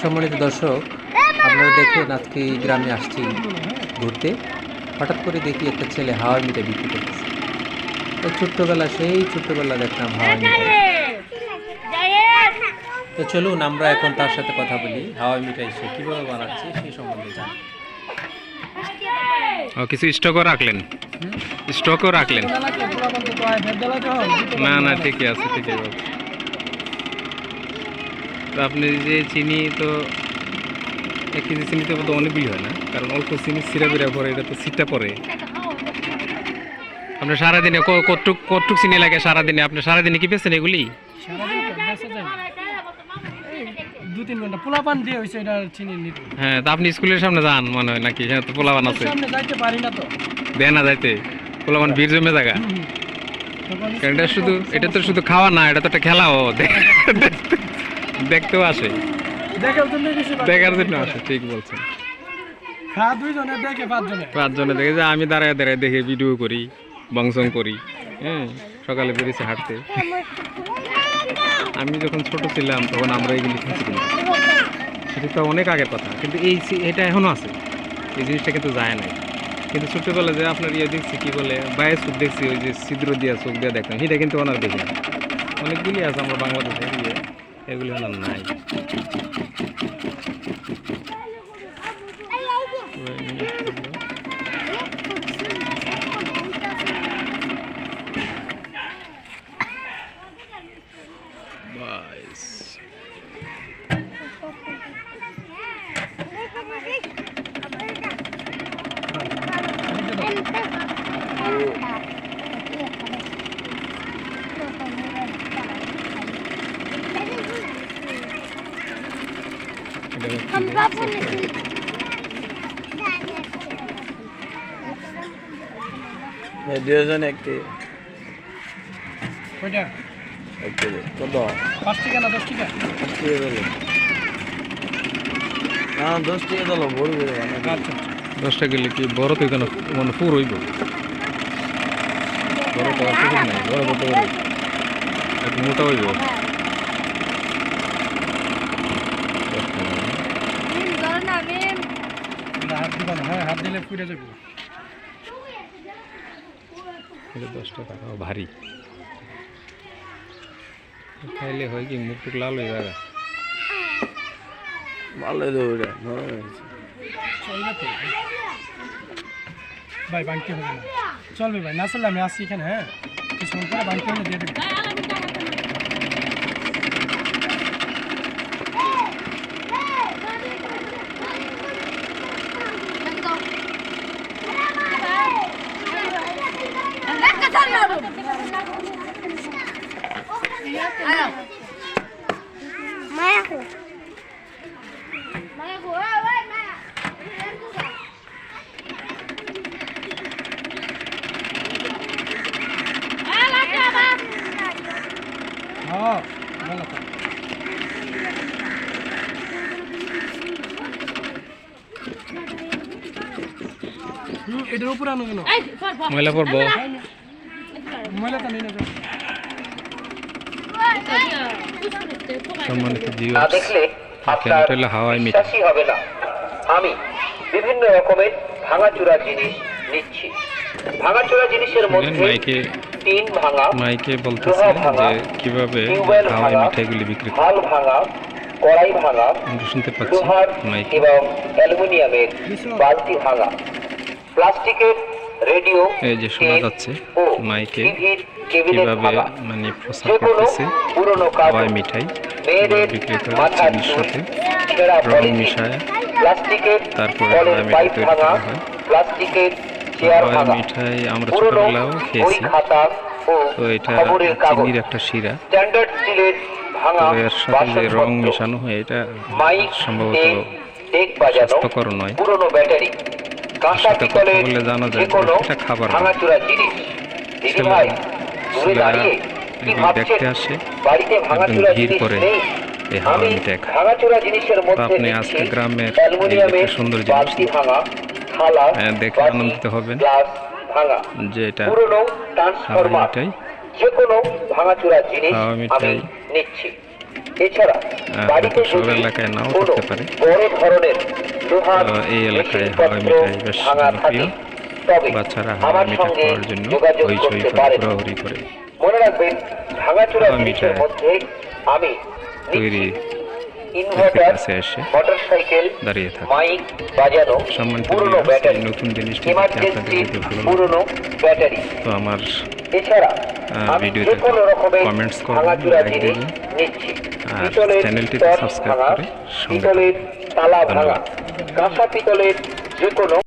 সম্মানিত দর্শক আপনারা দেখেন আজকে এই গ্রামে আসছি ঘুরতে। হঠাৎ করে দেখি একটা ছেলে হাওয়াই মিঠাই বিক্রি করতেছে। তো ছোট্টবেলা সেই ছোট্টবেলা দেখলাম হাওয়াই মিঠাই তো চলুন আমরা এখন তার সাথে কথা বলি হাওয়াই মিঠাই সে কীভাবে বানাচ্ছে সেই সম্বন্ধে জানি। ও কিছু স্টকও রাখলেন? স্টকও রাখলেন? না না ঠিকই আছে ঠিকই আছে। তো আপনি যে চিনি তো এক কেজি চিনিতে বোধ অনেকগুলি হয় না? কারণ অল্প চিনি সিরা বিরা পরে এটা তো সিটটা পরে আপনার সারাদিনে কতটুক কতটুক চিনি লাগে সারাদিনে? আপনি সারাদিনে কি পেয়েছেন এগুলি? সারাদিন তো বেঁচে যায়। এই দু তিন ঘণ্টা পোলাপান দিয়ে হয়েছে এটা চিনি নিতে। হ্যাঁ তা আপনি স্কুলের সামনে যান মনে হয় নাকি? হ্যাঁ তো আছে। সামনে যাইতে পারি না তো। দেয় না যাইতে। জমে জায়গা। এটা শুধু এটা তো শুধু খাওয়া না এটা তো একটা খেলাও। দেখ- দেখতেও আসে। দেখার জন্য দেখার জন্য আসে ঠিক বলছেন। পাঁচজনে। দেখে যে আমি দাঁড়ায় দাঁড়ায় দেখে ভিডিও করি বংশং করি হ্যাঁ সকালে বেরিয়েছি হাঁটতে। আমি যখন ছোট ছিলাম তখন আমরা এগুলি খেয়েছি সেটা তো অনেক আগের কথা কিন্তু এই এটা এখনও আছে। এই জিনিসটা কিন্তু যায় নাই। কিন্তু ছোটবেলা যে আপনার ইয়ে দেখছি কি বলে বায়ে চোখ দেখছি ওই যে ছিদ্র দিয়া চোখ দিয়া দেখতাম সেটা কিন্তু ওনার দেখি না অনেকগুলি আছে আমরা বাংলাদেশে ইয়ে এগুলি ওনার নাই। বাইস এটা হচ্ছে দুজন একটি। কত? পাঁচ টাকা না দশ টাকা দিয়ে দিল। না দশ টাকা দিল বড় করে আচ্ছা আচ্ছা। দশটা গেলে কি বড় তো এখানে মানে পুর হইব? বড় তো আর কিছু নাই বড় বড় করে একটু মোটা হইব। এটা হাত দিবা না হ্যাঁ হাত দিলে ফুটে যাবে এটা দশটা টাকা ভারী। খাইলে হয় কি মুখ টুক লাল হয়ে যাবে? ভালো তো ওটা নরম হয়েছে। চলবে তো ভাই বাংকে হবে না। চলবে ভাই না চললে আমি আসছি এখানে হ্যাঁ? কিছুক্ষণ পরে বাংকে হলে দিয়ে দেবো। Mayaku. Mayaku, oi, oi, Maya. হ্যাঁ ভালো তো হুম, এটার উপরে আনো কেন ময়লা পড়ব ময়লা তো নেই না। সম্মানিত দেখলে আপনার মিঠাই বিশ্বাসই হবে না। আমি বিভিন্ন রকমের ভাঙাচোরা জিনিস নিচ্ছি। ভাঙাচোরা জিনিসের মধ্যে মাইকে টিন ভাঙা মাইকে বলতেছে যে কীভাবে হাওয়াই ভাঙা মিঠাইগুলি বিক্রি করে। হাল ভাঙা কড়াই ভাঙা শুনতে পাচ্ছি এবং অ্যালুমিনিয়ামের বালতি ভাঙা। প্লাস্টিকের রেডিও এই যে শোনা যাচ্ছে মাইকে কীভাবে মানে প্রচার করতেছে হাওয়াই মিঠাই মেয়েদের বিক্রি করে চিনির সাথে রং মিশায় প্লাস্টিকের তারপরে কলের হাওয়াই মিঠাই তৈরি করা হয়। হাওয়াই মিঠাই আমরা ছোটবেলাও খেয়েছি। তো এটা চিনির একটা শিরা। তো এর সাথে যে রং মেশানো হয় এটা সম্ভবত স্বাস্থ্যকর নয়। পুরনো ব্যাটারি। কাঁসা পিতলের যে কোনো ভাঙাচোরা জিনিস। দিদি ভাই দূরে দাঁড়িয়ে কি ভাবছেন? দেখতে আসে বাড়িতে ভাঙাচোরা ভিড় জিনিস করে নেই। এই হাওয়াই আমি ভাঙাচোরা জিনিসের মধ্যে আপনি আজকে গ্রামের অ্যালুমিনিয়ামের সুন্দর জিনিস ভাঙা থালা হ্যাঁ, দেখে আনন্দিত হবেন। ভাঙা। যে এটা পুরনো ট্রান্সফরমার মিঠাই যে কোনো ভাঙাচোরা জিনিস আমি নিচ্ছি। এছাড়া বাড়িতে হয়তো যদি এলাকায় নাও কোনো পারে। বড় ধরনের এই এলাকায় হাওয়াই মিঠাই বেশ জনপ্রিয়। বাচ্চারা হাওয়াই মিঠাই খাওয়ার জন্য সই করে পারেন। ঘোরাঘুরি করে। মনে রাখবেন ভাঙাচোরা মিঠাই আমি তৈরি ইনভার্টার মোটরসাইকেল দাঁড়িয়ে থাকে মাইক বাজানো পুরনো ব্যাটারি নতুন জিনিসটি পুরনো ব্যাটারি। তো আমার এছাড়া ভিডিওতে করবেন, দেবেন। আর চ্যানেলটিতে করে সঙ্গে তালা ভাঙা। কাঁসা পিতলের যে কোনো